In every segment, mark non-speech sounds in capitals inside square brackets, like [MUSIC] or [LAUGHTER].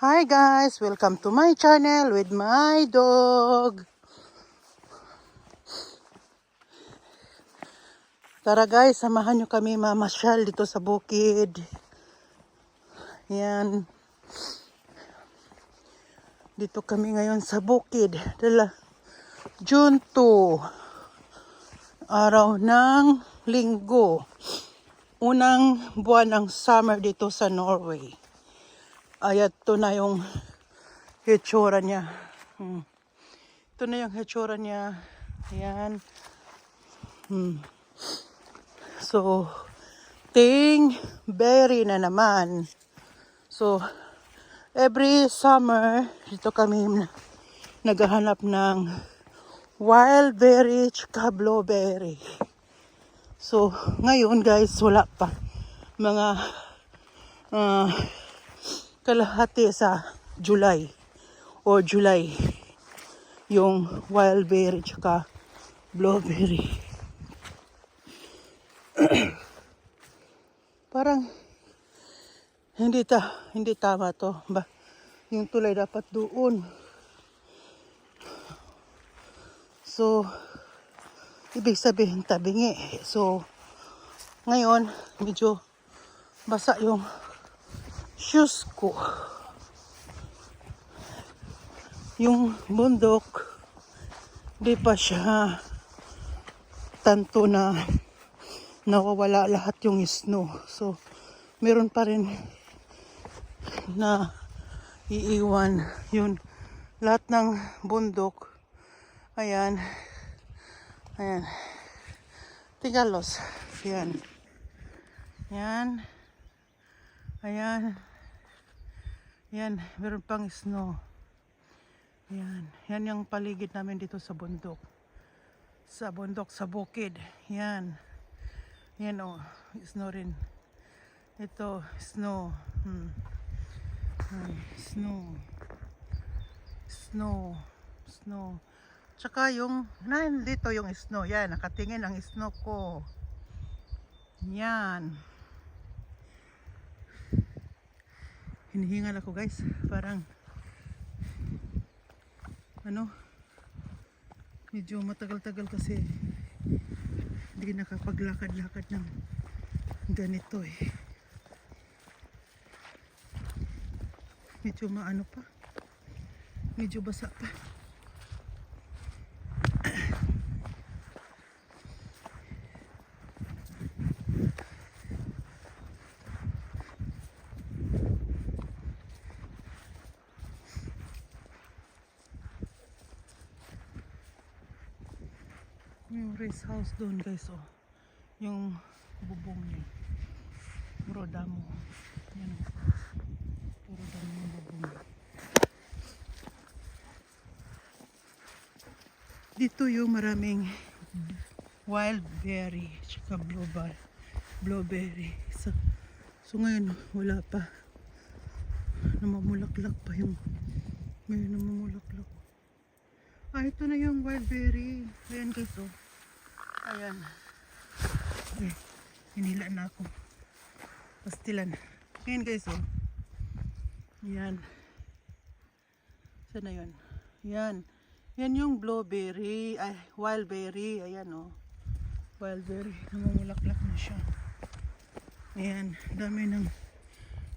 Hi guys, welcome to my channel with my dog. Tara guys, samahan nyo kami mamasyal dito sa bukid. Yan. Dito kami ngayon sa bukid. Dala, June 2. Araw ng linggo. Unang buwan ng summer dito sa Norway. Ayat to na yung hitsura niya. Hmm. Ito na yung hitsura niya. Ayan. Hmm. So, ting berry na naman. So, every summer, dito kami na- naghahanap ng wild berry tsaka blueberry. So, ngayon guys, wala pa. Mga ah, kalahati sa July or July. Yung wild berry tsaka blueberry. [CLEARS THROAT] Parang hindi ta hindi tama to. Ba yung tulay dapat doon. So ibig sabihin tabingi. So ngayon medyo basa yung shoes ko yung bundok di pa siya tanto na nawawala lahat yung snow. So meron pa rin na iiwan yun. Lahat ng bundok ayan ayan. Tigalos yan yan ayan yan meron pang snow yan yan yung paligid namin dito sa bundok sa bundok sa bukid yan yan o snow rin ito snow hmm. Hmm, snow. Snow. Snow. Tsaka yung, na, dito yung snow. Yan, nakatingin ang snow ko. Yan. Hinihingal ako guys. Parang, ano, medyo matagal-tagal kasi hindi nakapaglakad-lakad ng ganito eh. Medyo maano pa. Medyo basa pa. Yung race house doon guys oh. Yung bubong niya. Puro damo. Yan oh. Puro damo yung bubong. Dito yung maraming wild berry tsaka blueberry. Blueberry. So, so ngayon wala pa. Namamulaklak pa yung may namamulaklak. Ah, ito na yung wild berry. Ayan guys oh. Ayan. Ay, hinila na ako. Pastilan. Ayan guys oh. Yan. Saan na yun? Yan. Yan yung blueberry. Ay, wild berry. Ayan oh. Wild berry. Namumulaklak na siya. Ayan. Dami ng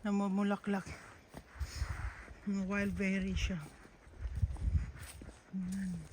namumulaklak. Wild berry siya. Ayan.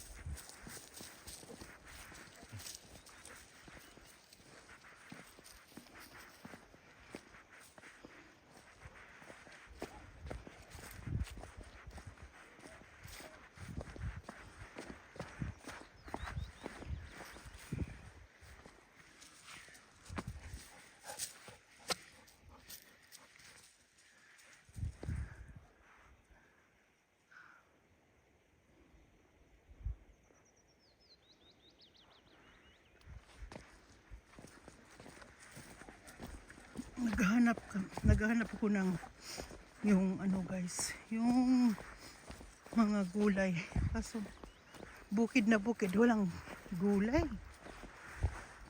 naghahanap naghahanap ako ng yung ano guys yung mga gulay. Kaso bukid na bukid walang gulay.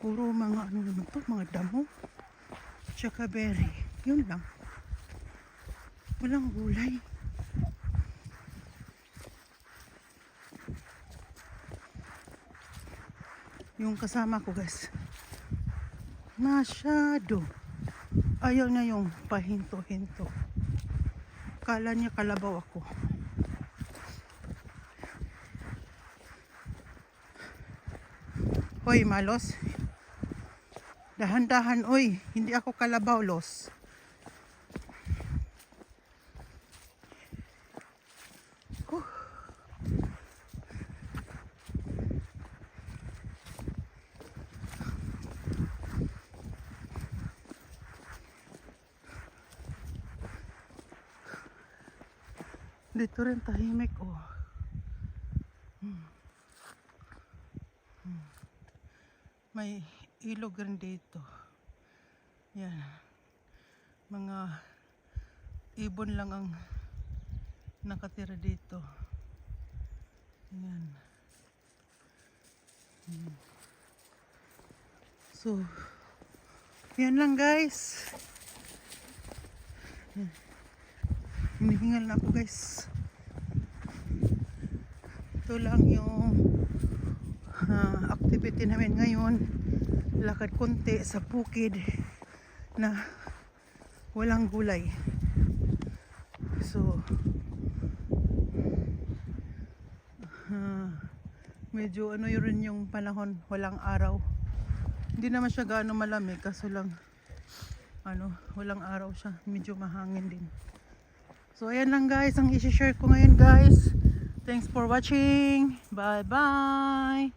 Puro mga ano naman to mga damo tsaka berry. Yun lang. Walang gulay. Yung kasama ko guys masyado. Ayaw niya yung pahinto-hinto. Kala niya kalabaw ako. Hoy, malos. Dahan-dahan, oy. Hindi ako kalabaw, los. Dito rin tahimik, oh. Hmm. Hmm. May ilog rin dito. Yan. Mga ibon lang ang nakatira dito. Yan. Hmm. So, yan lang guys. Yan. Hinihingal na ako guys. Ito lang yung ah, activity namin ngayon. Lakad konti sa bukid na walang gulay. So, ah, medyo ano yun rin yung panahon, walang araw. Hindi naman siya gaano malamig, kaso lang ano, walang araw siya. Medyo mahangin din. So, ayan lang guys ang isi-share ko ngayon guys. Thanks for watching. Bye-bye.